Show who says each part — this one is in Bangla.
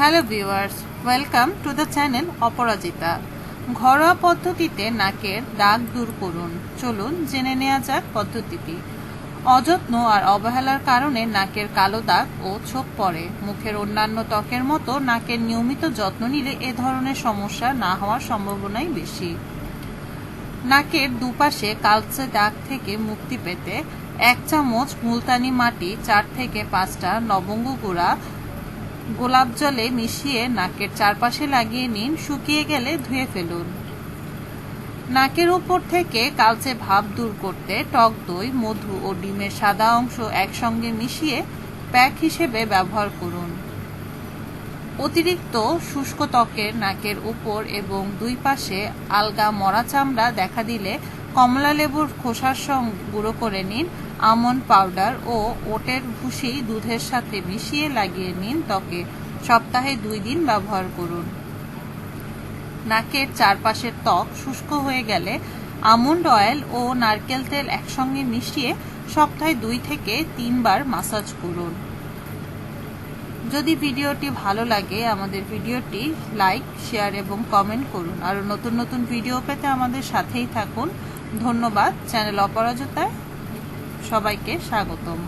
Speaker 1: Hello viewers, welcome to the channel Aparajita. ঘরোয়া পদ্ধতিতে নাকের দাগ দূর করুন। চলুন জেনে নেওয়া যাক পদ্ধতিটি। অযত্ন আর অবহেলার কারণে নাকের কালো দাগ ও ছোপ পড়ে। মুখের অন্যান্য ত্বকের মতো নাকের নিয়মিত যত্ন নিলে এ ধরনের সমস্যা না হওয়ার সম্ভাবনাই বেশি। নাকের দুপাশে কালচে দাগ থেকে মুক্তি পেতে এক চামচ মুলতানি মাটি, চার থেকে পাঁচটা লবঙ্গ গুঁড়া গোলাপ জলে মিশিয়ে নাকের চারপাশে লাগিয়ে নিন, শুকিয়ে গেলে ধুয়ে ফেলুন। নাকের উপর থেকে কালচে ভাব দূর করতে টক দই, মধু ও ডিমের সাদা অংশ একসঙ্গে মিশিয়ে প্যাক হিসেবে ব্যবহার করুন। অতিরিক্ত শুষ্ক ত্বকের নাকের উপর এবং দুই পাশে আলগা মরা চামড়া দেখা দিলে কমলা লেবুর খোসার সঙ্গে গুঁড়ো করে নিন আমন্ড পাউডার ও ওটের ভুসি দুধের সাথে মিশিয়ে লাগিয়ে নিন ত্বকে। সপ্তাহে দুই দিন ব্যবহার করুন। নাকের চারপাশের ত্বক শুষ্ক হয়ে গেলে আমন্ড অয়েল ও নারকেল তেল একসঙ্গে মিশিয়ে সপ্তাহে দুই থেকে তিনবার মাসাজ করুন। যদি ভিডিওটি ভালো লাগে, আমাদের ভিডিওটি লাইক, শেয়ার এবং কমেন্ট করুন। আরও নতুন নতুন ভিডিও পেতে আমাদের সাথেই থাকুন। ধন্যবাদ চ্যানেল অপরাজতায় সবাইকে স্বাগতম।